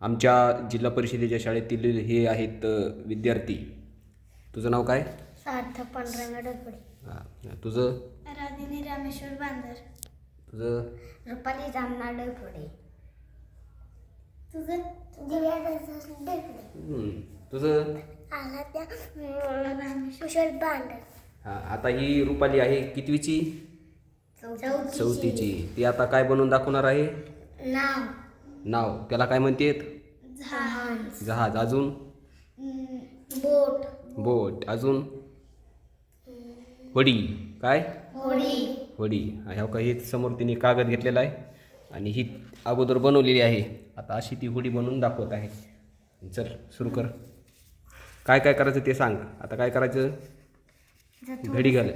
आमच्या जिल्हा परिषदेच्या शाळेतील हे आहेत विद्यार्थी. तुझं नाव काय? सार्थ पांढऱ्या डोकळे हां तुझं? राधिनी रामेश्वर बांदर. तुझं? रुपाली जामना डोकळे तुझं? दिव्या तुझं? आराध्या रामेश्वर बांदर. हां आता ही रुपाली आहे कितवीची? चौथीची. ती आता काय बनवून दाखवणार आहे? नाव. नाव त्याला काय म्हणतेत? जहाज. जहाज. अजून? बोट. बोट. अजून? होडी. काय? होडी. ह्या का हे समोर तिने कागद घेतलेला आहे. आणि ही अगोदर बनवलेली आहे. आता अशी ती होडी बनवून दाखवत आहे. चल सुरू कर. काय काय करायचं ते सांग. आता काय करायचं? घडी घाल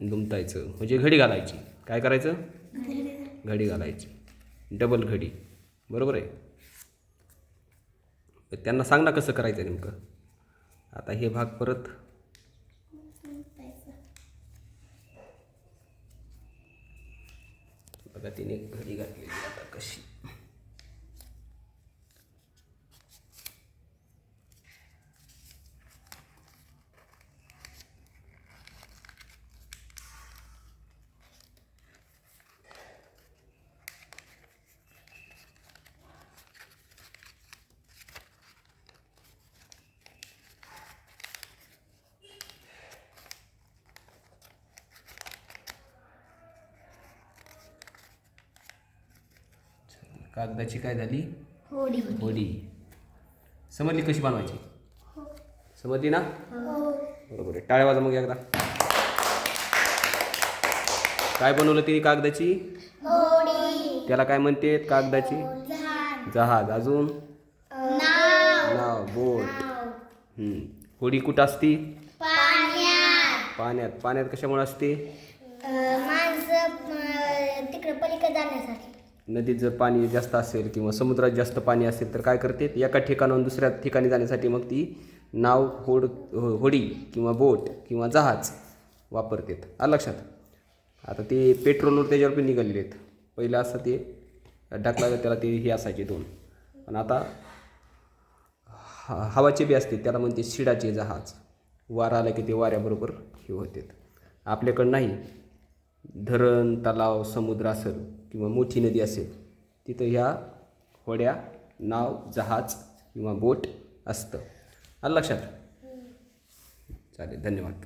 दुमतायचं. म्हणजे घडी घालायची. काय करायचं? घडी घालायची. डबल घडी. बरोबर आहे? त्यांना सांग ना कसं करायचं नेमकं. आता हे भाग परत. बघा तिने घडी घातलेली आता कशी? कागदाची काय झाली? होडी होडी. समजली कशी बनवायची? समजली ना? बरोबर आहे. टाळ्या वाजा मग एकदा. काय बनवलं तिने कागदाची? त्याला काय म्हणते कागदाची? जहाज. अजून? नाव. नाव बोट. हम्म. होडी कुठं असती? पाण्यात. पाण्यात. कशामुळे असते? तिकडे पलीकडे जाण्यासाठी. नदीत जर पाणी जास्त असेल किंवा समुद्रात जास्त पाणी असेल तर काय करते? एका ठिकाणाहून दुसऱ्या ठिकाणी जाण्यासाठी मग ती नाव होड होडी किंवा बोट किंवा जहाज वापरतात. आलं लक्षात? आता ते पेट्रोलवर त्याच्यावर पण निघालेले आहेत पहिलं असं ते ढकला त्याला ते हे असायचे दोन. पण आता हा हवाचे बी असते त्याला म्हणते शिडाचे जहाज. वारा आला की ते वाऱ्याबरोबर हे होते आपल्याकडं नाही. धरण तलाव समुद्र असेल किंवा मोठी नदी असेल तिथं ह्या होड्या नाव जहाज किंवा बोट असतं. आलं लक्षात? चालेल धन्यवाद.